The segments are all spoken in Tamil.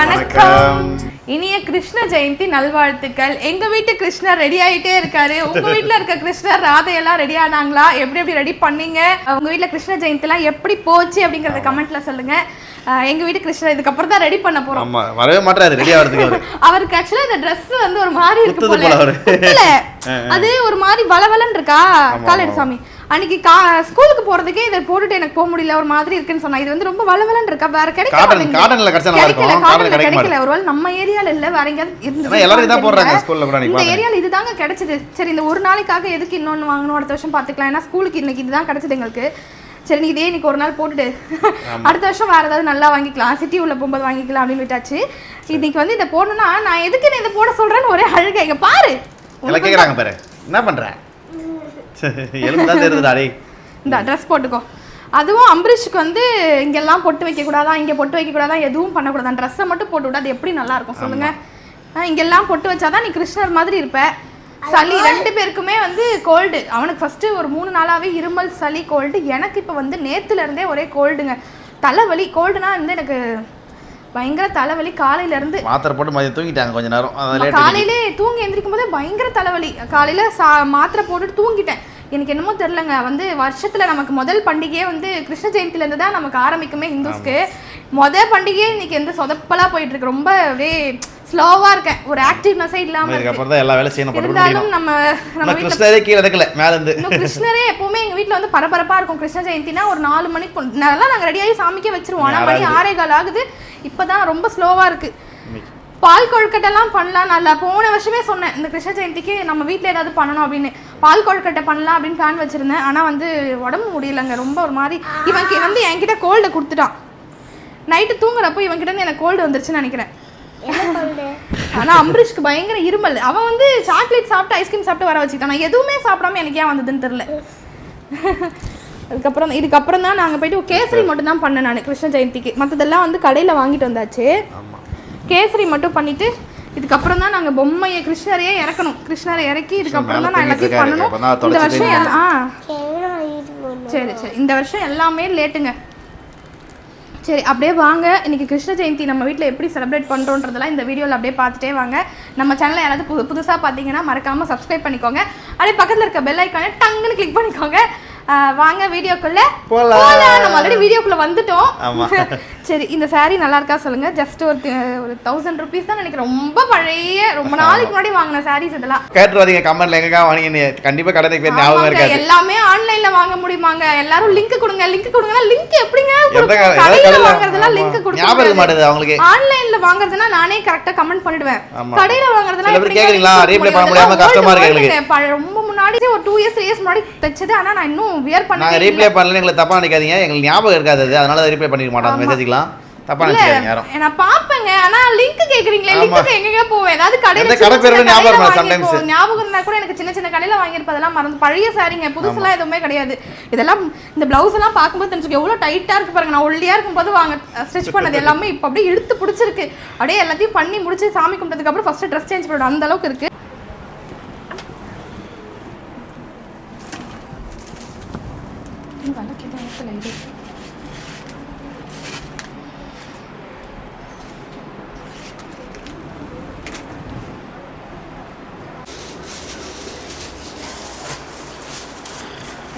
வணக்கம். இனிய கிருஷ்ண ஜெயந்தி நல்வாழ்த்துக்கள். எங்க வீட்டு கிருஷ்ணர் ரெடி ஆயிட்டே இருக்காரு. உங்க வீட்ல இருக்க கிருஷ்ணர் ராதையெல்லாம் ரெடி ஆனாங்களா? எப்படி எப்படி ரெடி பண்ணீங்க? உங்க வீட்ல கிருஷ்ண ஜெயந்தி எல்லாம் எப்படி போச்சு அப்படிங்கறத கமெண்ட்ல சொல்லுங்க. எங்க வீட்டு கிருஷ்ணர் இதுக்கப்புறம் தான் ரெடி பண்ண போறோம். ஆமா வரவே மாட்டாரு ரெடி ஆகிறதுக்கு அவரு. அவருக்கு ஆக்சுவலா இந்த Dress வந்து ஒரு மாதிரி இருக்கு போல. அது ஒரு மாதிரி வளவலன்னு இருக்கா? காலேடு சாமி. அன்னைக்கு கா ஸ்கூலுக்கு போறதுக்கே இதை போட்டுட்டு எனக்கு போக முடியல ஒரு மாதிரி இருக்குன்னு சொன்னா. இது வந்து ரொம்ப வளவலன்னு இருக்கா? வேற கிடைக்கல இருக்கும். காட்டன்ல காட்டன்ல கிடைக்க கிடைக்கல. ஒருவேளை நம்ம ஏரியால இல்ல வேற எங்கேயாவது இருந்தது. ஏன்னா எல்லாரும் இதான் போடுறாங்க தெரியல. ஸ்கூல்ல கூட நீங்க இந்த ஏரியால இதுதாங்க கிடைச்சது. சரி இந்த ஒரு நாளைக்காக எதுக்கு இன்னொன்னு வாங்கணும் அடுத்த வருஷம் பாத்துக்கலாம் ஏன்னா ஸ்கூலுக்கு இன்னைக்கு இதுதான் கிடைச்சது எங்களுக்கு. சரி நீ இதே இன்னைக்கு ஒரு நாள் போட்டுட்டு அடுத்த வருஷம் வேற ஏதாவது நல்லா வாங்கிக்கலாம். சிட்டி உள்ள போகும்போது வாங்கிக்கலாம் அப்படின்னு விட்டாச்சு. இன்னைக்கு வந்து இதை போடணும்னா நான் எதுக்கு இதை போட சொல்றேன்னு ஒரே அழுகை. இங்க பாரு. கேக்குறாங்க பாரு. என்ன பண்ற? எலும்பு தான் தெரியுதுடா டேய். இந்த ட்ரெஸ் போட்டுக்கோ. அதுவும் அம்பரீஷுக்கு வந்து இங்கெல்லாம் பொட்டு வைக்க கூடாதா இங்க பொட்டு வைக்க கூடாதா எதுவும் பண்ணக்கூடாதான் ட்ரெஸ்ஸை மட்டும் போட்டு விட்டா அது எப்படி நல்லா இருக்கும் சொல்லுங்க இங்கெல்லாம் பொட்டு வச்சாதான் நீ கிருஷ்ணர் மாதிரி இருப்ப. சளி ரெண்டு பேருக்குமே வந்து கோல்டு அவனுக்கு ஃபர்ஸ்ட் ஒரு மூணு நாளாவே இருமல் சளி கோல்டு எனக்கு இப்போ வந்து நேத்துல இருந்தே ஒரே கோல்டுங்க தலைவலி கோல்டுனா வந்து எனக்கு பயங்கர தலைவலி காலையில இருந்து மாத்திரை போட்டு மதியம் தூங்கிட்டாங்க கொஞ்ச நேரம். காலையிலே தூங்கி எந்திரிக்கும் போதே பயங்கர தலைவலி. காலையில சா மாத்திரை போட்டுட்டு தூங்கிட்டேன். எனக்கு என்னமோ தெரிலங்க வந்து வருஷத்துல நமக்கு முதல் பண்டிகையே வந்து கிருஷ்ண ஜெயந்தில இருந்து தான் நமக்கு ஆரம்பிக்குமே ஹிந்துஸ்க்கு. முதல் பண்டிகையே இன்னைக்கு எந்த சொதப்பலா போயிட்டு இருக்கு ரொம்ப அப்படியே ஸ்லோவா இருக்கேன். ஒரு ஆக்டிவ்னஸே இல்லாம இருக்கு. இதுக்கப்புறம் தான் எல்லா வேலையும் செய்யணும். இருந்தாலும் நம்ம நம்ம கிருஷ்ணரே கீழே இருக்கல மேல இருந்து கிருஷ்ணரே எப்பவுமே எங்க வீட்ல வந்து பரபரப்பா இருக்கும். கிருஷ்ண ஜெயந்தினா ஒரு நாலு மணிக்கு நல்லா நாங்க ரெடியாகி சாமிக்கே வச்சிருவோம். ஆனா மணி ஆறே கால் ஆகுது. இப்பதான் ரொம்ப ஸ்லோவா இருக்கு. பால் கொழுக்கட்டைலாம் பண்ணலாம் நல்லா போன வருஷமே சொன்னேன் இந்த கிருஷ்ண ஜெயந்திக்கு நம்ம வீட்ல ஏதாவது பண்ணணும் அப்படின்னு. பால் கொழுக்கட்டை பண்ணலாம் அப்படின்னு பிளான் வச்சிருந்தேன். ஆனா வந்து உடம்பு முடியலங்க. ரொம்ப ஒரு மாதிரி இவன் கி- வந்து என்கிட்ட கோல்டு கொடுத்துட்டான். நைட்டு தூங்குறப்போ இவன் கிட்ட இருந்து எனக்கு கோல்டு வந்துருச்சுன்னு நினைக்கிறேன். ஆனா அம்பரீஷ்க்கு பயங்கர இருமல். அவன் வந்து சாக்லேட் சாப்பிட்டு ஐஸ்கிரீம் சாப்பிட்டு வர வச்சுக்கிட்டான். நான் எதுவுமே சாப்பிடாம எனக்கு ஏன் வந்ததுன்னு தெரியல. அதுக்கப்புறம் இதுக்கப்புறம் தான் நாங்கள் போயிட்டு கேசரி மட்டும் தான் பண்ணேன் நான் கிருஷ்ண ஜெயந்திக்கு. மற்றதெல்லாம் வந்து கடையில் வாங்கிட்டு வந்தாச்சு. கேசரி மட்டும் பண்ணிட்டு இதுக்கப்புறம் தான் நாங்கள் பொம்மையை கிருஷ்ணரையே இறக்கணும். கிருஷ்ணரை இறக்கி இதுக்கப்புறம் தான் நான் எல்லாத்தையும் பண்ணணும். இந்த வருஷம் ஆ. சரி சரி. இந்த வருஷம் எல்லாமே லேட்டுங்க. சரி அப்படியே வாங்க. இன்னைக்கு கிருஷ்ண ஜெயந்தி நம்ம வீட்டில் எப்படி செலிப்ரேட் பண்ணுறோன்றதெல்லாம் இந்த வீடியோவில் அப்படியே பார்த்துட்டே வாங்க. நம்ம சேனலை யாராவது புது புதுசாக பார்த்தீங்கன்னா மறக்காமல் சப்ஸ்கிரைப் பண்ணிக்கோங்க. அப்படியே பக்கத்தில் இருக்க பெல் ஐக்கானை டங்குன்னு கிளிக் பண்ணிக்கோங்க. வாங்க வீடியோக்குள்ள போலாம். போலாம். நம்ம ஆல்ரெடி வீடியோக்குள்ள வந்துட்டோம் ஆமா. சரி இந்த saree நல்லா இருக்கா சொல்லுங்க ஜஸ்ட் ஒரு ஒரு தௌசண்ட் ருபீஸ் தான் நினைக்கிறேன் ரொம்ப பழைய ரொம்ப நாளைக்கு முன்னாடி வாங்கின sarees இதெல்லாம் கேட்டுருவாதீங்க கமெண்ட்ல எங்கக்கா வாங்கினீங்க கண்டிப்பா கடைக்கு போய் ஞாபகம் இருக்காது எல்லாமே ஆன்லைன்ல வாங்க முடியுமாங்க எல்லாரும் லிங்க் கொடுங்க லிங்க் கொடுங்கன்னா லிங்க் எப்படிங்க கடையில வாங்குறதெல்லாம். லிங்க் கொடுக்க ஞாபகம். மாட்டேது அவங்களுக்கு ஆன்லைன்ல வாங்குறதுனா நானே கரெக்டா கமெண்ட் பண்ணிடுவேன். கடையில வாங்குறதுனா எப்படிங்க கேக்குறீங்களா? reply பண்ண முடியும்? கஷ்டமா இருக்கு ரொம்ப முன்னாடி ஒரு டூ இயர்ஸ் த்ரீ இயர்ஸ் முன்னாடி தைச்சது. ஆனா நான் இன்னும் வியர் நாங்க பண்ணவே ரீப்ளே பண்ணல எங்களுக்கு தப்பா நினைக்காதீங்க. எங்களுக்கு ஞாபகம் இருக்காது அது. அதனால ரீப்ளே பண்ணிக்க மாட்டோம். மெசேஜ்லாம் தப்பா நினைக்காதீங்க யாரும். நான் பாப்பேங்க ஆனா லிங்க் கேக்குறீங்களே. லிங்க் எங்கங்க போவேன். ஏதாவது கடையில கடை பேரு ஞாபகம் sometimes. ஞாபகம் இருந்தா கூட எனக்கு சின்ன சின்ன கடையில வாங்கியிருப்பதெல்லாம் மறந்து பழைய சாரிங்க புதுசுலாம் எதுவுமே கிடையாது. இதெல்லாம் இந்த பிளவுஸ் எல்லாம் பார்க்கும்போது தெரிஞ்சுக்க எவ்வளவு டைட்டா இருக்கு பாருங்க. நான் ஒல்லியா இருக்கும்போது வாங்க ஸ்டிச் பண்ணது எல்லாமே இப்போ அப்படியே இழுத்து பிடிச்சிருக்கு. அப்படியே எல்லாத்தையும் பண்ணி முடிச்சு சாமி கும்பிட்டதுக்கு அப்புறம் ஃபர்ஸ்ட் ட்ரெஸ் சேஞ்ச் பண்ணணும் அந்த அளவுக்கு இருக்கு இது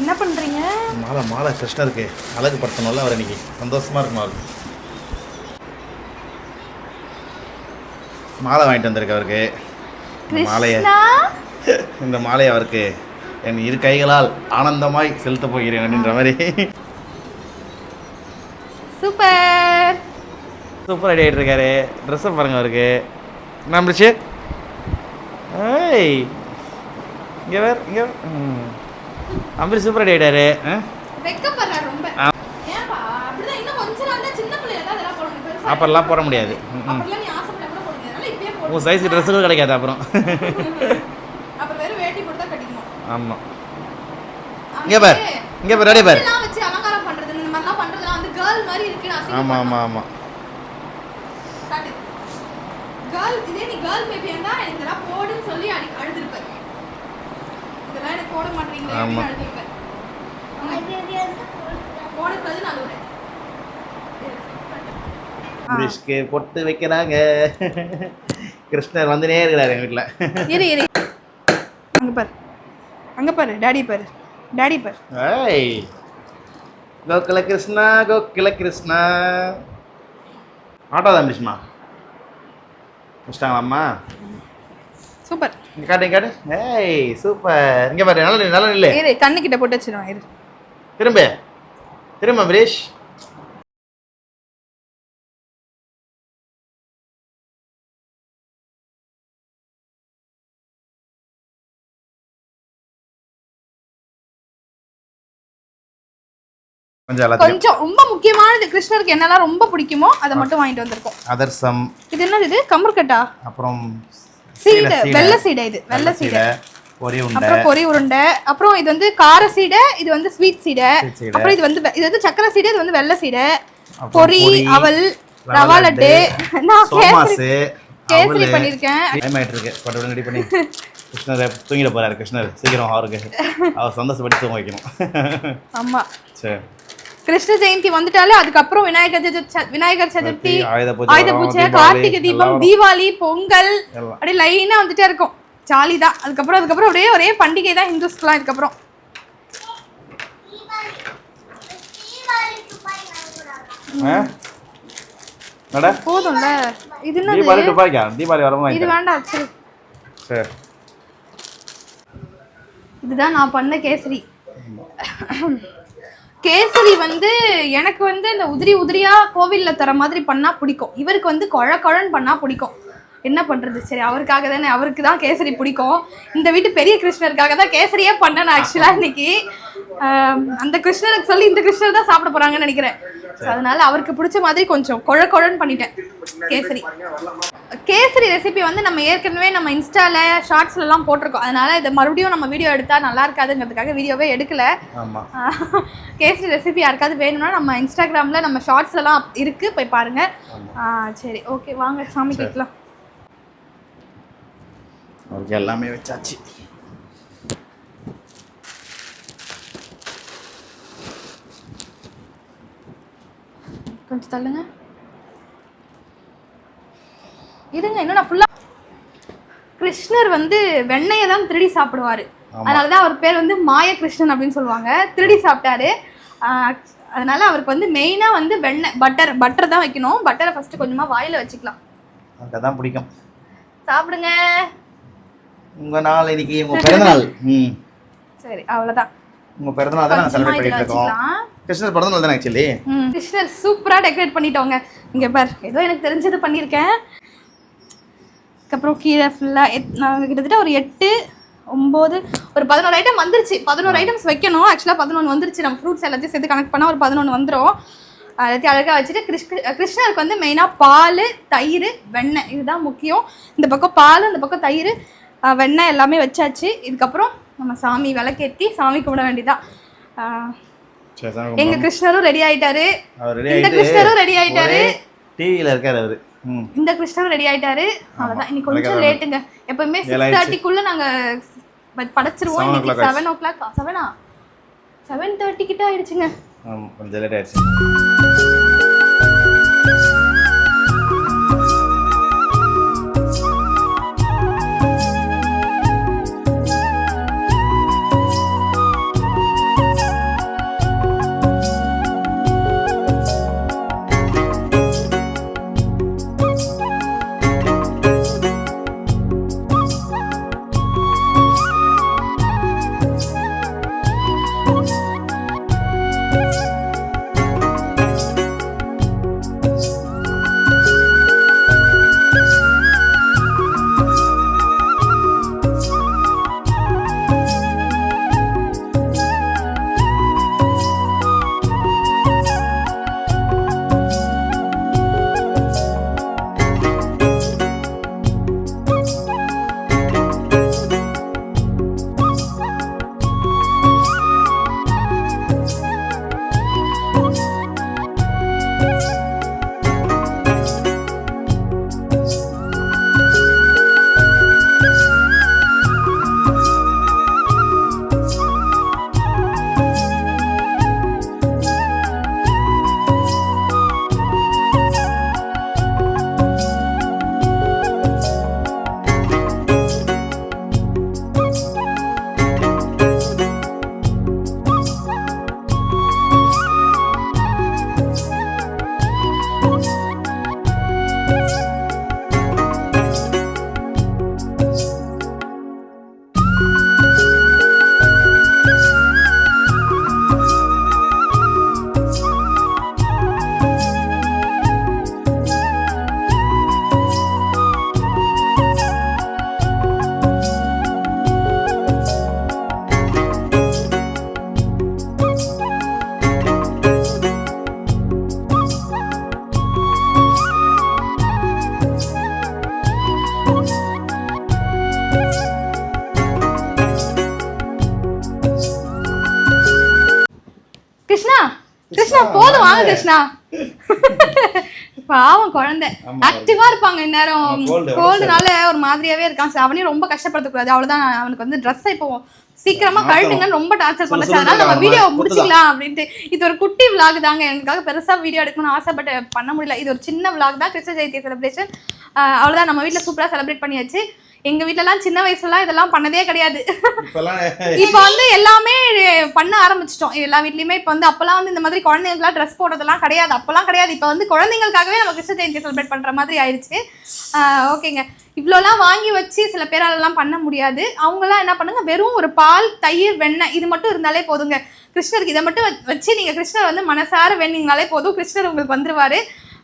என்ன பண்றீங்க? மாலை மாலை கிருஷ்ணருக்கு அழகு படுத்தணும்ல அவர் இன்னைக்கு. சந்தோஷமா இருக்கும் அவருக்கு மாலை வாங்கிட்டு வந்திருக்கு அவருக்கு. இந்த மாலையை இந்த மாலையை அவருக்கு என் இரு கைகளால் ஆனந்தமாய் செலுத்த போகிறேன் அப்படின்ற மாதிரி. சூப்பர். சூப்பர் ரெடி ஆகிட்டு இருக்காரு ட்ரெஸ்ஸை பாருங்க அவருக்கு. நம்பிச்சு ஏய் இங்கே வேற இங்கே அம்பரி சூப்பர் ரெடி ஆகிட்டாரு வெக்கப்படுறாரு ரொம்ப. ஆ. ஏன்பா அப்படிதான் இன்னும் கொஞ்ச நாள் தான் சின்ன பிள்ளைல தான் அதெல்லாம் போட முடியாது. உன் சைஸுக்கு ட்ரெஸ்ஸுகள் கிடைக்காது அப்புறம். ஆமாம் இங்கே பார். இங்கே பார் ரெடி பார். ஆமாம் ஆமாம் ஆமாம் கேர்ள் இதே நீ கேர்ள் பேபியா இருந்தா எனக்கு போடுன்னு சொல்லி அழுதுருப்பேன் இதெல்லாம் எனக்கு போட மாட்டீங்களே ஆமா. அப்படின்னு அழுதுருப்பேன் போடக்கூடாது நான் அழுவுறேன் கிருஷ்க்கு பொட்டு வைக்கிறாங்க. கிருஷ்ணர் வந்துனே இருக்கிறாரு எங்க வீட்டுல இரு இரு. அங்க பாரு. அங்க பாரு டாடி பாரு. டாடி பாரு. ஏய். கோகுல கிருஷ்ணா கோகுல கிருஷ்ணா. ஆட்டோ தான் பிடிச்சுமா முடிச்சிட்டாங்களா அம்மா? சூப்பர். இங்க காட்டு இங்க காட்டு. ஏய் சூப்பர் இங்க பாரு நல்ல நில்லு, நல்ல நில்லு இரு கண்ணு கிட்ட போட்டு வச்சிருவான் இரு. திரும்ப. திரும்ப பிரேஷ் கொஞ்சம் எல்லாத்தையும் கொஞ்சம் ரொம்ப முக்கியமானது கிருஷ்ணருக்கு என்னெல்லாம் ரொம்ப பிடிக்குமோ அதை மட்டும் வாங்கிட்டு வந்திருக்கோம். அதர்சம். இது என்னது இது? கமர்கட்டா அப்புறம் சீடை வெள்ளை சீடை. இது வெள்ளை சீடை. பொரி அப்புறம் பொரி உருண்டை அப்புறம் இது வந்து கார சீடை இது வந்து ஸ்வீட் சீடை. அப்புறம் இது வந்து இது வந்து சக்கரை சீடை இது வந்து வெள்ளை சீடை. பொரி அவல் ரவா லட்டு, நான் கேசரி கேசரி டைம் ஆயிட்டு இருக்கு பட்டு ரெடி பண்ணி. கிருஷ்ணரை தூங்கிட போறாரு கிருஷ்ணர். சீக்கிரம் அவருக்கு அவர் சந்தோஷப்பட்டு தூங்க வைக்கணும். ஆமா. சரி. கிருஷ்ண ஜெயந்தி வந்துட்டாலே அதுக்கப்புறம் விநாயகர் விநாயகர் சதுர்த்தி ஆயுத பூஜை கார்த்திகை தீபம் தீபாவளி பொங்கல். அப்படியே லைனா வந்துட்டே இருக்கும். ஜாலி தான். அதுக்கப்புறம் அதுக்கப்புறம் அப்படியே ஒரே பண்டிகை தான் ஹிந்துஸ்க்குலாம் இதுக்கப்புறம். போதும்ல. இது தீபாவளி துப்பாக்கியா? தீபாவளி வரமா இது வேண்டாம் சரி. சரி. இதுதான் நான் பண்ண கேசரி. கேசரி வந்து எனக்கு வந்து இந்த உதிரி உதிரியா கோவில்ல தர மாதிரி பண்ணா பிடிக்கும். இவருக்கு வந்து குழ குழன்னு பண்ணா பிடிக்கும். என்ன பண்றது? சரி அவருக்காக தானே. அவருக்கு தான் கேசரி பிடிக்கும். இந்த வீட்டு பெரிய கிருஷ்ணருக்காக தான் கேசரியே பண்ணேன் ஆக்சுவலா இன்னைக்கு. அந்த கிருஷ்ணருக்கு சொல்லி இந்த கிருஷ்ணர் தான் சாப்பிட போறாங்கன்னு நினைக்கிறேன். அதனால அவருக்கு பிடிச்ச மாதிரி கொஞ்சம் குழ குழன்னு பண்ணிட்டேன். கேசரி. கேசரி ரெசிபி வந்து நம்ம ஏற்கனவே நம்ம இன்ஸ்டால ஷார்ட்ஸ்ல எல்லாம் போட்டிருக்கோம். அதனால இதை மறுபடியும் நம்ம வீடியோ எடுத்தா நல்லா இருக்காதுங்கிறதுக்காக வீடியோவே எடுக்கல. கேசரி ரெசிபி யாருக்காவது வேணும்னா நம்ம இன்ஸ்டாகிராமில் நம்ம ஷார்ட்ஸ்லாம் இருக்குது போய் பாருங்க. சரி ஓகே வாங்க சாமி கேட்கலாம். எல்லாமே வச்சாச்சு. கொஞ்சம் தள்ளுங்க. இருங்க இன்னும் நான் ஃபுல்லாக கிருஷ்ணர் வந்து வெண்ணெயை தான் திருடி சாப்பிடுவாரு. அதனால தான் அவர் பேர் வந்து மாய கிருஷ்ணன் அப்படின்னு சொல்லுவாங்க. திருடி சாப்பிட்டாரு. அதனால அவருக்கு வந்து மெயினாக வந்து வெண்ணெய் பட்டர் பட்டர் தான் வைக்கணும். பட்டரை ஃபர்ஸ்ட் கொஞ்சமாக வாயில வச்சுக்கலாம். அவருக்கு தான் பிடிக்கும். சாப்பிடுங்க. உங்க நாள் இன்னைக்கு உங்க பிறந்தநாள். சரி அவ்வளோதான் உங்க பிறந்தநாள் தான் நாங்கள் கொஞ்சமா செலிப்ரேட் பண்ணிட்டு இருக்கோம். கிருஷ்ணர் பிறந்தநாள் தானே ஆக்சுவலி கிருஷ்ணர் சூப்பரா டெக்கரேட் பண்ணிட்டோங்க இங்க பார் ஏதோ எனக்கு தெரிஞ்சது பண்ணியிருக்கேன். அதுக்கப்புறம் கீழே ஃபுல்லாக நான் கிட்டத்தட்ட ஒரு எட்டு ஒம்பது ஒரு பதினோரு ஐட்டம் வந்துருச்சு. பதினோரு ஐட்டம்ஸ் வைக்கணும். ஆக்சுவலாக பதினொன்று வந்துருச்சு. நம்ம ஃப்ரூட்ஸ் எல்லாத்தையும் சேர்த்து கனெக்ட் பண்ணால் ஒரு பதினொன்று வந்துடும் எல்லாத்தையும் அழகாக வச்சுட்டு கிருஷ்ண கிருஷ்ணருக்கு வந்து மெயினாக பால் தயிர் வெண்ணெய். இதுதான் முக்கியம். இந்த பக்கம் பால் இந்த பக்கம் தயிர் வெண்ணெய் எல்லாமே வச்சாச்சு. இதுக்கப்புறம் நம்ம சாமி விளக்கேற்றி சாமி கும்பிட வேண்டியதான் எங்க கிருஷ்ணரும் ரெடி ஆயிட்டாரு. இந்த கிருஷ்ணரும் ரெடி ஆயிட்டாரு. டிவியில் இருக்காரு அவரு. இந்த கிருஷ்ணரும் ரெடி ஆயிட்டாரு. அவ்வளவுதான். இன்னைக்கு கொஞ்சம் லேட்டுங்க எப்பவுமே சிக்ஸ். தேர்ட்டிக்குள்ள நாங்க படைச்சிருவோம். இன்னைக்கு செவன் ஓ கிளாக் செவனா செவன் தேர்ட்டி கிட்ட ஆயிடுச்சுங்க. கொஞ்சம் லேட் ஆயிடுச்சு. கிருஷ்ணா பாவம் குழந்தை. ஆக்டிவா இருப்பாங்க இந்நேரம். கோல்டுனால ஒரு மாதிரியாவே இருக்கான். சரி, அவனையும் ரொம்ப கஷ்டப்படுத்தக்கூடாது. அவ்வளவுதான் அவனுக்கு வந்து ட்ரெஸ் இப்போ சீக்கிரமா. கழட்டுங்கன்னு ரொம்ப டார்ச்சர் பண்ணுச்சு. அதனால நம்ம வீடியோ. முடிச்சுக்கலாம் அப்படின்ட்டு. இது ஒரு குட்டி vlog தாங்க. எனக்காக பெருசா வீடியோ எடுக்கணும்னு ஆசைப்பட்டு பண்ண முடியல. இது ஒரு சின்ன vlog தான். கிருஷ்ண ஜெயந்தி செலிப்ரேஷன் அவ்வளவுதான். நம்ம வீட்ல சூப்பரா செலிப்ரேட் பண்ணியாச்சு. எங்க வீட்லலாம் சின்ன வயசுலலாம் இதெல்லாம் பண்ணதே கிடையாது. இப்போ வந்து எல்லாமே பண்ண ஆரம்பிச்சிட்டோம். எல்லா வீட்லயுமே இப்போ வந்து அப்பெல்லாம் வந்து இந்த மாதிரி குழந்தைங்களுக்குலாம் ட்ரெஸ் போடுறதெல்லாம் கிடையாது. அப்பெல்லாம் கிடையாது. இப்போ வந்து குழந்தைங்களுக்காகவே நம்ம கிருஷ்ண ஜெயந்தி செலிப்ரேட் பண்ற மாதிரி ஆயிடுச்சு. ஓகேங்க. இவ்வளோலாம் வாங்கி வச்சு சில பேராலலாம் பண்ண முடியாது. அவங்கலாம் என்ன பண்ணுங்க? வெறும் ஒரு பால் தயிர் வெண்ணெய் இது மட்டும் இருந்தாலே போதுங்க. கிருஷ்ணருக்கு இதை மட்டும் வச்சு நீங்க கிருஷ்ணர் வந்து மனசார வேண்டிங்கனாலே போதும். கிருஷ்ணர் உங்களுக்கு வந்துருவாரு.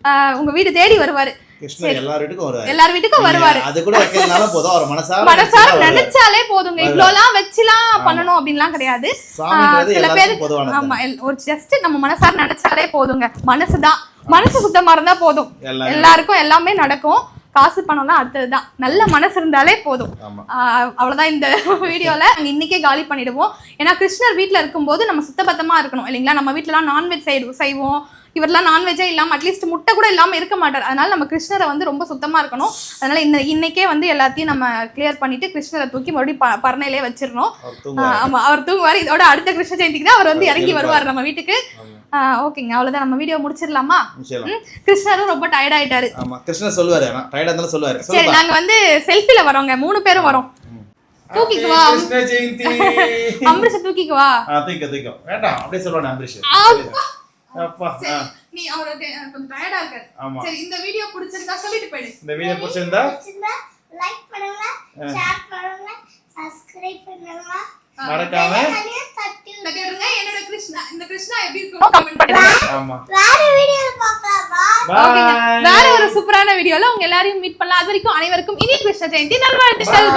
ஆஹ் உங்க வீடு தேடி வருவாரு. கிருஷ்ணர் எல்லார் வீட்டுக்கும் வருவாரு. எல்லார் வீட்டுக்கும் வருவாரு. நீங்க அது கூட வைக்கிறதுனால போதும். அவர் மனசார மனசார. நினைச்சாலே போதுங்க. இவ்வளோலாம் வச்சுலாம் பண்ணணும் அப்படின்லாம் கிடையாது. சில பொதுவானது. ஆமா ஒரு ஜஸ்ட் நம்ம மனசார நினைச்சாலே போதுங்க. மனசுதான். மனசு சுத்தமா இருந்தா போதும். எல்லாருக்கும் எல்லாமே நடக்கும். காசு பணம்லாம் அடுத்ததுதான். நல்ல மனசு இருந்தாலே போதும். அவ்வளவுதான் இந்த வீடியோல. நாங்க இன்னைக்கே காலி பண்ணிடுவோம். ஏன்னா கிருஷ்ணர் வீட்ல இருக்கும்போது நம்ம சுத்தபத்தமா இருக்கணும். இல்லைங்களா? நம்ம வீட்லலாம் நான்வெஜ் செய்து செய்வோம். இவரெல்லாம் நான்வெஜ்ஜே இல்லாம அட்லீஸ்ட் முட்டை கூட இல்லாம இருக்க மாட்டார். அதனால நம்ம கிருஷ்ணரை வந்து ரொம்ப சுத்தமா இருக்கணும். அதனால இந்த இன்னைக்கே வந்து எல்லாத்தையும் நம்ம கிளியர் பண்ணிட்டு கிருஷ்ணரை தூக்கி மறுபடியும் ப- பரணையிலே வச்சிடணும். அவர் தூங்குவாரு. ஆஹ் ஆமா அவர் தூங்குவார். இதோட அடுத்த கிருஷ்ண ஜெயந்திக்கு தான் அவர் வந்து இறங்கி வருவார் நம்ம வீட்டுக்கு. ஆஹ் ஓகேங்க. அவ்வளவுதான். நம்ம வீடியோ முடிச்சிடலாமா? கிருஷ்ணரும் ரொம்ப டயர்ட் ஆயிட்டாரு. ஆமா. கிருஷ்ணர் சொல்லுவாரு. டயர்டா இருந்தாலும் சொல்லுவாரு. சரி நாங்க வந்து செல்ஃபில வரோங்க. மூணு பேரும் வரோம். தூக்கிக்கு வா. கிருஷ்ண ஜெயந்தி. அம்பரிஷ தூக்கிக்கு வா. ஆ தூக்க தூக்க. வேண்டாம். அப்படியே சொல்லுவானே ஆ, நீ அவருக்கு கொஞ்சம் டயர்டா இருக்காரு. ஆமா. சரி இந்த வீடியோ பிடிச்சிருந்தா சொல்லிட்டு போயிடு. இந்த வீடியோ பிடிச்சிருந்தா? லைக் பண்ணுங்க ஷேர் பண்ணுங்க சப்ஸ்கிரைப் பண்ணுங்க. மறக்காம? தனியா தட்டி விடுங்க. தட்டி விடுங்க. என்னோட கிருஷ்ணா இந்த கிருஷ்ணா எப்படி இருக்கும் கமெண்ட் பண்ணுங்க. ஆமா. வேற வீடியோ பார்க்கலாம். ஒரு சூப்பரான வீடியோல உங்க எல்லாரையும் மீட் பண்ணலாம். அது வரைக்கும் அனைவருக்கும் இனி கிருஷ்ண ஜெயந்தி. நல்வாழ்த்துக்கள்.